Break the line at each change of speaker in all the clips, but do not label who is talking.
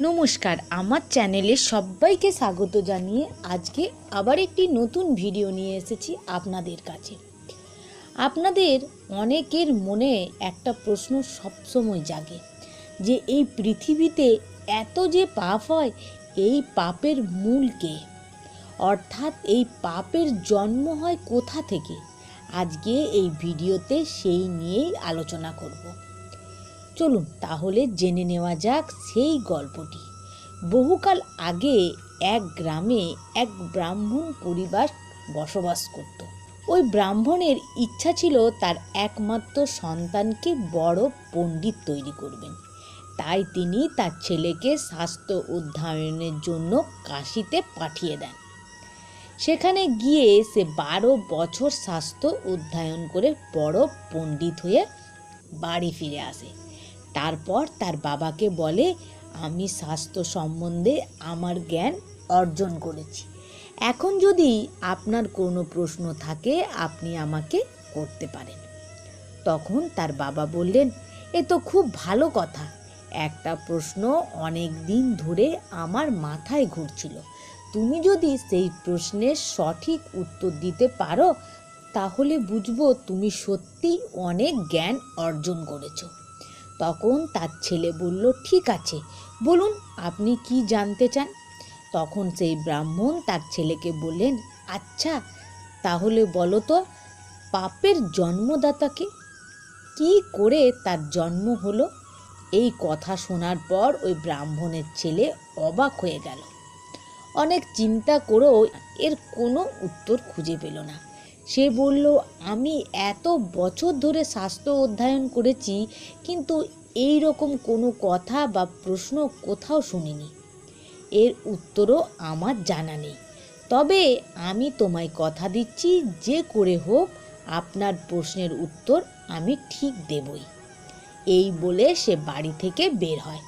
নমস্কার, আমার চ্যানেলে সবাইকে স্বাগত জানিয়ে আজকে আবার একটি নতুন ভিডিও নিয়ে এসেছি আপনাদের কাছে। আপনাদের অনেকের মনে একটা প্রশ্ন সবসময় জাগে যে, এই পৃথিবীতে এত যে পাপ হয়, এই পাপের মূল কে? অর্থাৎ এই পাপের জন্ম হয় কোথা থেকে? আজকে এই ভিডিওতে সেই নিয়েই আলোচনা করব। চলুন তাহলে জেনে নেওয়া যাক সেই গল্পটি। বহুকাল আগে এক গ্রামে এক ব্রাহ্মণ পরিবার বসবাস করত। ওই ব্রাহ্মণের ইচ্ছা ছিল তার একমাত্র সন্তানকে বড় পণ্ডিত তৈরি করবেন। তাই তিনি তার ছেলেকে স্বাস্থ্য অধ্যয়নের জন্য কাশিতে পাঠিয়ে দেন। সেখানে গিয়ে সে বারো বছর স্বাস্থ্য অধ্যয়ন করে বড় পণ্ডিত হয়ে বাড়ি ফিরে আসে। তারপর তার বাবাকে বলে, আমি স্বাস্থ্য সম্বন্ধে আমার জ্ঞান অর্জন করেছি। এখন যদি আপনার কোনো প্রশ্ন থাকে, আপনি আমাকে করতে পারেন। তখন তার বাবা বললেন, এ তো খুব ভালো কথা। একটা প্রশ্ন অনেক দিন ধরে আমার মাথায় ঘুরছিল। তুমি যদি সেই প্রশ্নের সঠিক উত্তর দিতে পারো, তাহলে বুঝব তুমি সত্যি অনেক জ্ঞান অর্জন করেছ। তখন তার ছেলে বলল, ঠিক আছে, বলুন আপনি কি জানতে চান? তখন সেই ব্রাহ্মণ তার ছেলেকে বললেন আচ্ছা তাহলে বলো তো, পাপের জন্মদাতাকে কি করে তার জন্ম হলো? এই কথা শোনার পর ওই ব্রাহ্মণের ছেলে অবাক হয়ে গেল। অনেক চিন্তা করেও এর কোনো উত্তর খুঁজে পেল না। সে বলল, আমি এত বছর ধরে স্বাস্থ্য অধ্যয়ন করেছি, কিন্তু এই রকম কোনো কথা বা প্রশ্ন কোথাও শুনিনি। এর উত্তরও আমার জানা নেই। তবে আমি তোমায় কথা দিচ্ছি, যে করে হোক আপনার প্রশ্নের উত্তর আমি ঠিক দেবই। এই বলে সে বাড়ি থেকে বের হয়।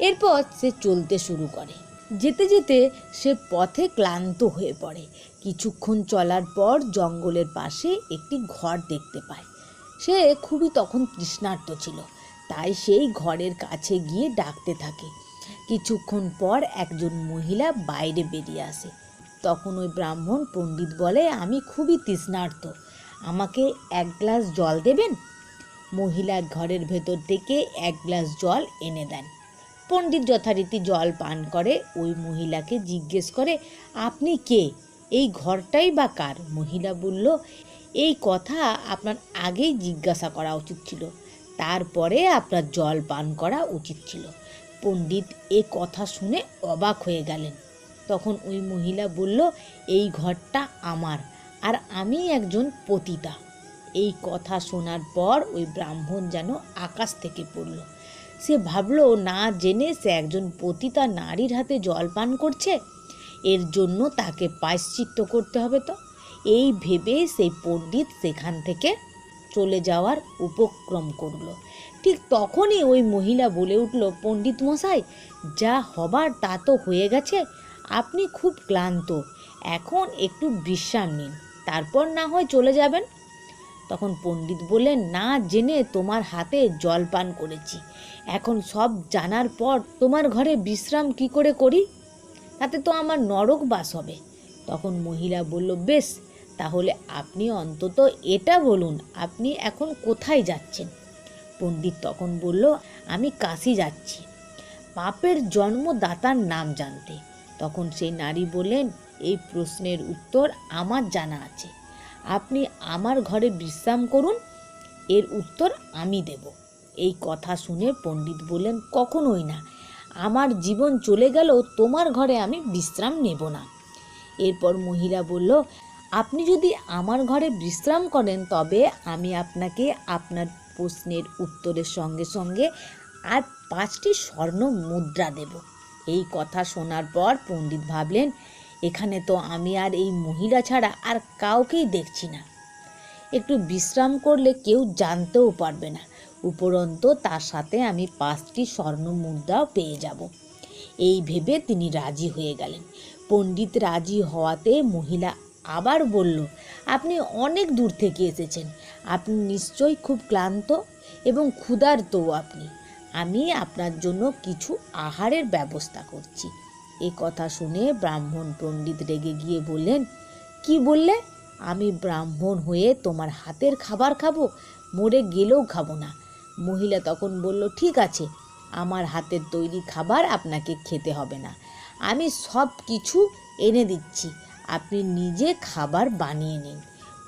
এরপর সে চলতে শুরু করে। যেতে যেতে সে পথে ক্লান্ত হয়ে পড়ে। কিছুক্ষণ চলার পর জঙ্গলের পাশে একটি ঘর দেখতে পায়। সে খুবই তখন তৃষ্ণার্ত ছিল, তাই সেই ঘরের কাছে গিয়ে ডাকতে থাকে। কিছুক্ষণ পর একজন মহিলা বাইরে বেরিয়ে আসে। তখন ওই ব্রাহ্মণ পণ্ডিত বলে, আমি খুবই তৃষ্ণার্ত, আমাকে এক গ্লাস জল দেবেন? মহিলা ঘরের ভেতর থেকে এক গ্লাস জল এনে দেন। পণ্ডিত যথারীতি জল পান করে, ওই মহিলাকে জিজ্ঞেস করে, আপনি কে? এই ঘরটাই বা কার? মহিলা বলল, এই কথা আপনার আগেই জিজ্ঞাসা করা উচিত ছিল। তারপরে আপনার জল পান করা উচিত ছিল। পণ্ডিত এ কথা শুনে অবাক হয়ে গেলেন। তখন ওই মহিলা বলল, এই ঘরটা আমার, আর আমি একজন পতিতা। এই কথা শোনার পর ওই ব্রাহ্মণ যেন আকাশ থেকে পড়ল। সে ভাবলো, না জেনে সে একজন পতিতা নারীর হাতে জল পান করছে, এর জন্য তাকে পায়শ্চিত্ত করতে হবে তো। এই ভেবে সেই পণ্ডিত সেখান থেকে চলে যাওয়ার উপক্রম করল। ঠিক তখনই ওই মহিলা বলে উঠল, পণ্ডিত মশাই, যা হবার তা তো হয়ে গেছে, আপনি খুব ক্লান্ত। এখন একটু বিশ্রাম নিন, তারপর না হয় চলে যাবেন। তখন পণ্ডিত বললেন, না জেনে তোমার হাতে জল পান করেছি। এখন সব জানার পর তোমার ঘরে বিশ্রাম কি করে করি? তাতে তো আমার নরক বাস হবে। তখন মহিলা বলল, বেশ, তাহলে আপনি অন্তত এটা বলুন, আপনি এখন কোথায় যাচ্ছেন? পণ্ডিত তখন বলল, আমি কাশি যাচ্ছি। পাপের জন্মদাতার নাম জানতে। তখন সেই নারী বললেন, এই প্রশ্নের উত্তর আমার জানা আছে। আপনি আমার ঘরে বিশ্রাম করুন। এর উত্তর আমি দেব। এই কথা শুনে পণ্ডিত বললেন, কখনোই না। আমার জীবন চলে গেল, তোমার ঘরে আমি বিশ্রাম নেব না। এরপর মহিলা বলল, আপনি যদি আমার ঘরে বিশ্রাম করেন, তবে আমি আপনাকে আপনার প্রশ্নের উত্তরের সঙ্গে সঙ্গে আর পাঁচটি স্বর্ণ মুদ্রা দেব। এই কথা শোনার পর পণ্ডিত ভাবলেন এখানে তো আমি আর এই মহিলা ছাড়া আর কাউকেই দেখছি না। একটু বিশ্রাম করলে কেউ জানতেও পারবে না। উপরন্ত তার সাথে আমি পাঁচটি স্বর্ণ মুদ্রাও পেয়ে যাব। এই ভেবে তিনি রাজি হয়ে গেলেন। পণ্ডিত রাজি হওয়াতে মহিলা আবার বলল, আপনি অনেক দূর থেকে এসেছেন। আপনি নিশ্চয়ই খুব ক্লান্ত এবং ক্ষুধার্তও আপনি। আমি আপনার জন্য কিছু আহারের ব্যবস্থা করছি। এ কথা শুনে ব্রাহ্মণ পণ্ডিত রেগে গিয়ে বললেন, কি বললে? আমি ব্রাহ্মণ হয়ে তোমার হাতের খাবার খাব? মরে গেলেও খাব না। মহিলা তখন বলল, ঠিক আছে, আমার হাতের তৈরি খাবার আপনাকে খেতে হবে না। আমি সব কিছু এনে দিচ্ছি। আপনি নিজে খাবার বানিয়ে নিন।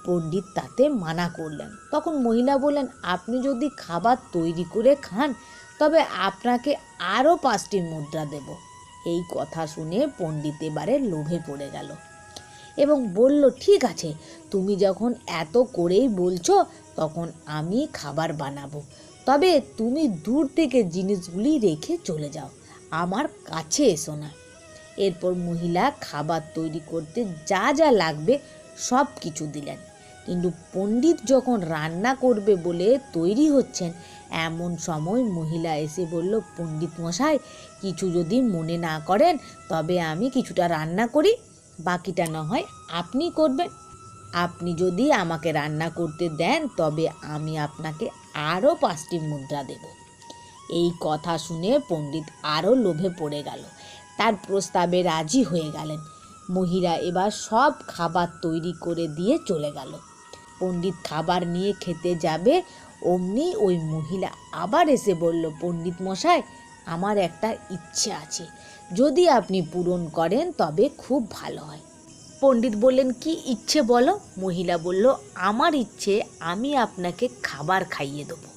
পণ্ডিত তাতে মানা করলেন। তখন মহিলা বললেন, আপনি যদি খাবার তৈরি করে খান, তবে আপনাকে আরও পাঁচটি মুদ্রা দেব। এই কথা শুনে পণ্ডিত এবারে লোভে পড়ে গেল এবং বলল, ঠিক আছে, তুমি যখন এত করেই বলছো, তখন আমি খাবার বানাবো। তবে তুমি দূর থেকে জিনিসগুলি রেখে চলে যাও। আমার কাছে এসো না এরপর মহিলা খাবার তৈরি করতে যা যা লাগবে সব কিছু দিলেন। কিন্তু পণ্ডিত যখন রান্না করবে বলে তৈরি হচ্ছেন এমন সময় মহিলা এসে বলল, পণ্ডিত মশাই, কিছু যদি মনে না করেন, তবে আমি কিছুটা রান্না করি। বাকিটা না হয় আপনি করবেন। আপনি যদি আমাকে রান্না করতে দেন, তবে আমি আপনাকে আরও পাঁচটি মুদ্রা দেব এই কথা শুনে পণ্ডিত আরও লোভে পড়ে গেল। তার প্রস্তাবে রাজি হয়ে গেলেন। মহিলা এবার সব খাবার তৈরি করে দিয়ে চলে গেল। পণ্ডিত খাবার নিয়ে খেতে যাবে অমনি ওই মহিলা আবার এসে বলল, পণ্ডিত মশাই, আমার একটা ইচ্ছে আছে। যদি আপনি পূরণ করেন, তবে খুব ভালো হয়। পণ্ডিত বললেন, কি ইচ্ছে বলো? মহিলা বলল, আমার ইচ্ছে, আমি আপনাকে খাবার খাইয়ে দেবো।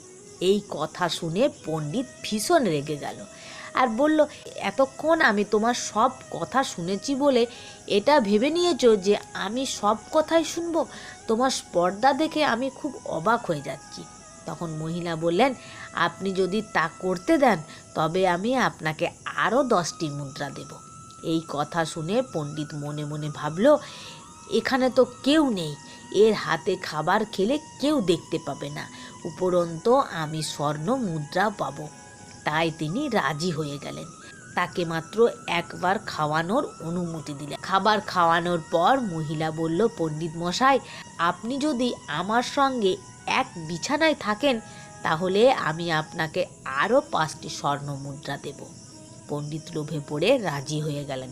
এই কথা শুনে পণ্ডিত ভীষণ রেগে গেল আর বলল, এতক্ষণ আমি তোমার সব কথা শুনেছি বলে এটা ভেবে নিয়েছো যে আমি সব কথাই শুনব? তোমার স্পর্ধা দেখে আমি খুব অবাক হয়ে যাচ্ছি। তখন মহিলা বললেন, আপনি যদি তা করতে দেন, তবে আমি আপনাকে আরও দশটি মুদ্রা দেব। এই কথা শুনে পণ্ডিত মনে মনে ভাবল, এখানে তো কেউ নেই, এর হাতে খাবার খেলে কেউ দেখতে পাবে না, উপরন্ত আমি স্বর্ণ মুদ্রা পাবো। তাই তিনি রাজি হয়ে গেলেন। তাকে মাত্র একবার খাওয়ানোর অনুমতি দিলেন। খাবার খাওয়ানোর পর মহিলা বলল, পণ্ডিত মশাই, আপনি যদি আমার সঙ্গে এক বিছানায় থাকেন, তাহলে আমি আপনাকে আরও পাঁচটি স্বর্ণ মুদ্রা দেব। পণ্ডিত লোভে পড়ে রাজি হয়ে গেলেন।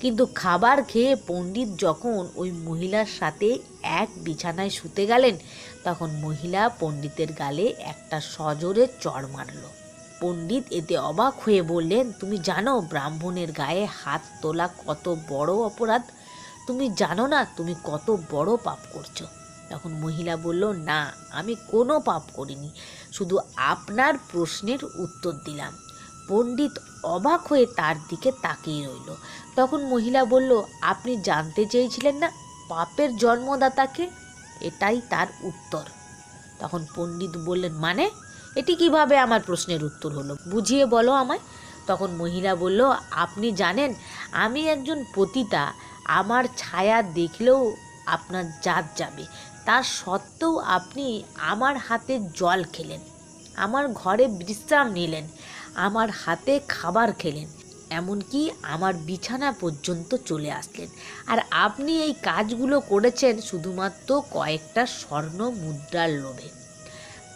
কিন্তু খাবার খেয়ে পণ্ডিত যখন ওই মহিলার সাথে এক বিছানায় শুতে গেলেন, তখন মহিলা পণ্ডিতের গালে একটা সজোরে চড় মারল। পণ্ডিত এতে অবাক হয়ে বললেন, তুমি জানো ব্রাহ্মণের গায়ে হাত তোলা কত বড় অপরাধ? তুমি জানো না তুমি কত বড় পাপ করছ? তখন মহিলা বলল, না, আমি কোনো পাপ করিনি, শুধু আপনার প্রশ্নের উত্তর দিলাম। পণ্ডিত অবাক হয়ে তার দিকে তাকিয়ে রইল। তখন মহিলা বলল, আপনি জানতে চেয়েছিলেন না পাপের জন্মদাতাকে? এটাই তার উত্তর। তখন পণ্ডিত বললেন মানে? এটি কীভাবে আমার প্রশ্নের উত্তর হলো? বুঝিয়ে বলো আমায়। তখন মহিলা বলল, আপনি জানেন, আমি একজন পতিতা, আমার ছায়া দেখলেও আপনার জাত যাবে। তার সত্ত্বেও আপনি আমার হাতে জল খেলেন, আমার ঘরে বিশ্রাম নিলেন, আমার হাতে খাবার খেলেন, এমনকি আমার বিছানা পর্যন্ত চলে আসলেন। আর আপনি এই কাজগুলো করেছেন শুধুমাত্র কয়েকটা স্বর্ণ মুদ্রার লোভে।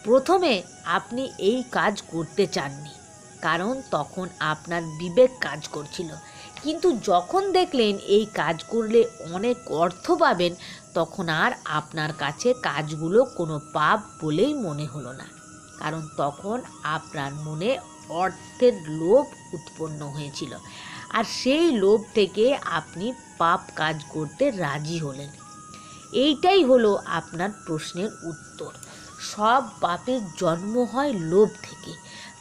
প্রথমে আপনি এই কাজ করতে চাননি, কারণ তখন আপনার বিবেক কাজ করছিল কিন্তু যখন দেখলেন এই কাজ করলে অনেক অর্থ পাবেন, তখন আর আপনার কাছে কাজগুলো কোনো পাপ বলেই মনে হলো না। কারণ তখন আপনার মনে অর্থের লোভ উৎপন্ন হয়েছিল। আর সেই লোভ থেকে আপনি পাপ কাজ করতে রাজি হলেন। এইটাই হলো আপনার প্রশ্নের উত্তর। সব পাপের জন্ম হয় লোভ থেকে।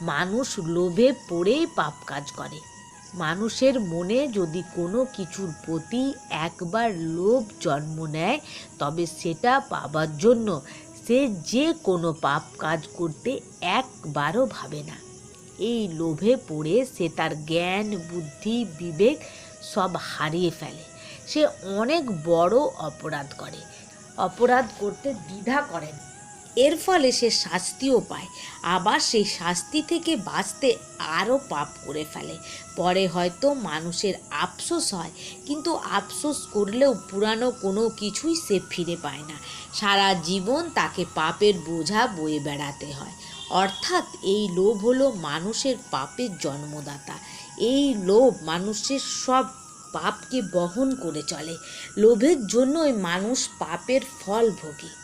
মানুষ লোভে পড়েই পাপ কাজ করে। মানুষের মনে যদি কোনো কিছুর প্রতি একবার লোভ জন্ম নেয়, তবে সেটা পাবার জন্য সে যে কোনো পাপ কাজ করতে একবারও ভাবে না। এই লোভে পড়ে সে তার জ্ঞান, বুদ্ধি, বিবেক সব হারিয়ে ফেলে। সে অনেক বড় অপরাধ করে। অপরাধ করতে দ্বিধা করেন। এর ফলে সে শাস্তিও পায়। আবার সেই শাস্তি থেকে বাঁচতে আরও পাপ করে ফেলে। পরে হয়তো মানুষের আফসোস হয়, কিন্তু আফসোস করলেও পুরানো কোনো কিছুই সে ফিরে পায় না। সারা জীবন তাকে পাপের বোঝা বয়ে বেড়াতে হয়। অর্থাৎ এই লোভ হলো মানুষের পাপের জন্মদাতা। এই লোভ মানুষের সব পাপকে বহন করে চলে। লোভের জন্যই মানুষ পাপের ফল ভোগে।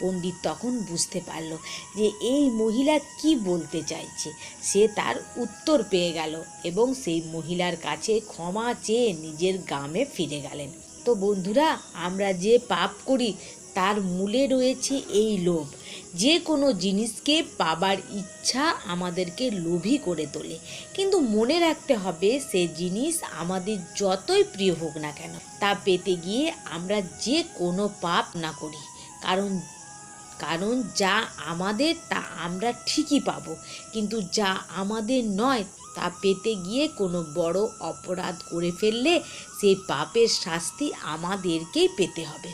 পণ্ডিত তখন বুঝতে পারল যে এই মহিলা কি বলতে চাইছে। সে তার উত্তর পেয়ে গেল এবং সেই মহিলার কাছে ক্ষমা চেয়ে নিজের গ্রামে ফিরে গেলেন। তো বন্ধুরা, আমরা যে পাপ করি, তার মূলে রয়েছে এই লোভ। যে কোনো জিনিসকে পাবার ইচ্ছা আমাদেরকে লোভী করে তোলে। কিন্তু মনে রাখতে হবে, সে জিনিস আমাদের যতই প্রিয় হোক না কেন, তা পেতে গিয়ে আমরা যে কোনো পাপ না করি। কারণ কারণ যা আমাদের তা আমরা ঠিকই পাবো। কিন্তু যা আমাদের নয়, তা পেতে গিয়ে কোনো বড় অপরাধ করে ফেললে সেই পাপের শাস্তি আমাদেরকেই পেতে হবে।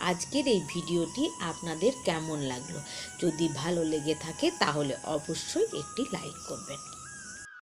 আজকের এই ভিডিওটি আপনাদের কেমন লাগল? যদি ভালো লেগে থাকে তাহলে অবশ্যই একটি লাইক করবেন।